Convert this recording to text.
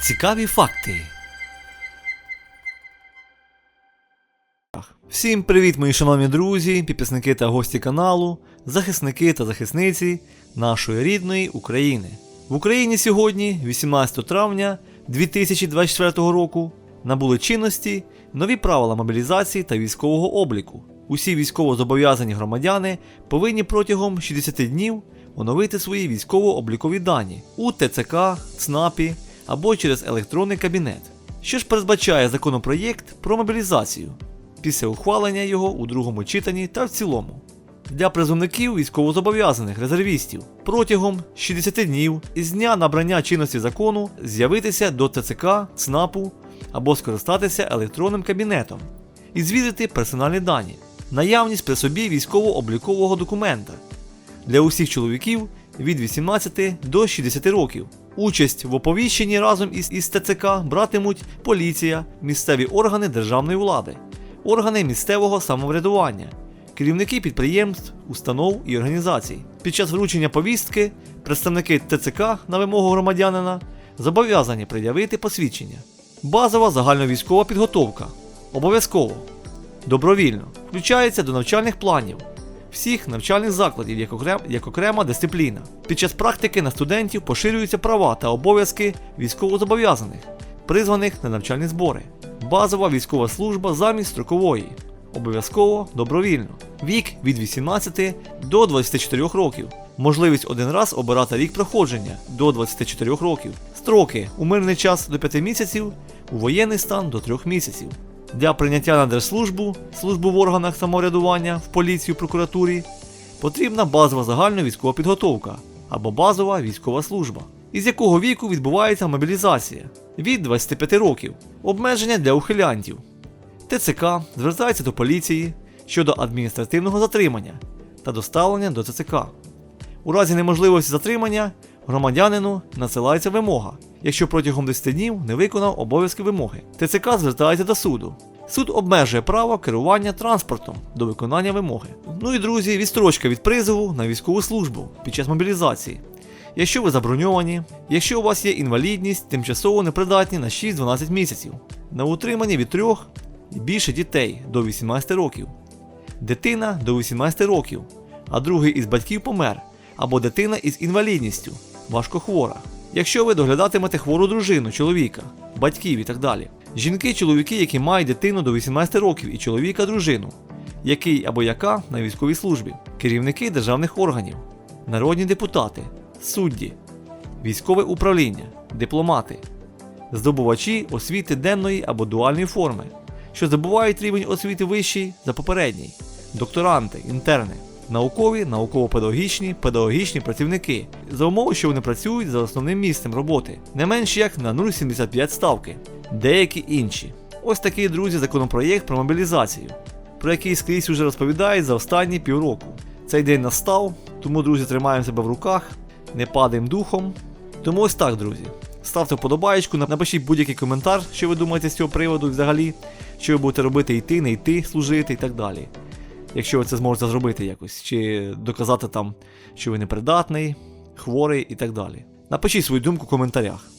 Цікаві факти. Всім привіт, мої шановні друзі, підписники та гості каналу, захисники та захисниці нашої рідної України. В Україні сьогодні, 18 травня 2024 року, набули чинності нові правила мобілізації та військового обліку. Усі військовозобов'язані громадяни повинні протягом 60 днів оновити свої військово-облікові дані у ТЦК, ЦНАПі або через електронний кабінет. Що ж передбачає законопроєкт про мобілізацію після ухвалення його у другому читанні та в цілому. Для призовників військовозобов'язаних резервістів протягом 60 днів із дня набрання чинності закону з'явитися до ТЦК, ЦНАПу або скористатися електронним кабінетом і звірити персональні дані, наявність при собі військово-облікового документа для усіх чоловіків від 18 до 60 років. Участь в оповіщенні разом із, із ТЦК братимуть поліція, місцеві органи державної влади, органи місцевого самоврядування, керівники підприємств, установ і організацій. Під час вручення повістки представники ТЦК на вимогу громадянина зобов'язані пред'явити посвідчення. Базова загальновійськова підготовка. Обов'язково. Добровільно. Включається до навчальних планів всіх навчальних закладів як, окрем, як окрема дисципліна. Під час практики на студентів поширюються права та обов'язки військовозобов'язаних, призваних на навчальні збори. Базова військова служба замість строкової. Обов'язково добровільно. Вік від 18 до 24 років. Можливість один раз обирати рік проходження до 24 років. Строки у мирний час до 5 місяців, у воєнний стан до 3 місяців. Для прийняття на держслужбу, службу в органах самоврядування, в поліції, прокуратурі потрібна базова загальна військова підготовка або базова військова служба. Із якого віку відбувається мобілізація? Від 25 років. Обмеження для ухилянтів. ТЦК звертається до поліції щодо адміністративного затримання та доставлення до ТЦК. У разі неможливості затримання громадянину надсилається вимога, якщо протягом 10 днів не виконав обов'язки вимоги. ТЦК звертається до суду. Суд обмежує право керування транспортом до виконання вимоги. Ну і друзі, відстрочка від призову на військову службу під час мобілізації. Якщо ви заброньовані, якщо у вас є інвалідність, тимчасово непридатні на 6-12 місяців, на утриманні від 3 і більше дітей до 18 років, дитина до 18 років, а другий із батьків помер, або дитина із інвалідністю, важкохвора. Якщо ви доглядатимете хвору дружину, чоловіка, батьків і так далі. Жінки, чоловіки, які мають дитину до 18 років, і чоловіка, дружину, який або яка на військовій службі, керівники державних органів, народні депутати, судді, військове управління, дипломати, здобувачі освіти денної або дуальної форми, що здобувають рівень освіти вищий за попередній, докторанти, інтерни, наукові, науково-педагогічні, педагогічні працівники, за умови, що вони працюють за основним місцем роботи, не менш як на 0,75 ставки, деякі інші. Ось такий, друзі, законопроєкт про мобілізацію, про який скрізь уже розповідають за останні півроку. Цей день настав, тому, друзі, тримаємо себе в руках, не падаємо духом. Тому ось так, друзі. Ставте вподобаєчку, напишіть будь-який коментар, що ви думаєте з цього приводу взагалі, що ви будете робити, йти, не йти, служити і так далі. Якщо ви це зможете зробити якось, чи доказати там, що ви непридатний, хворий і так далі. Напишіть свою думку в коментарях.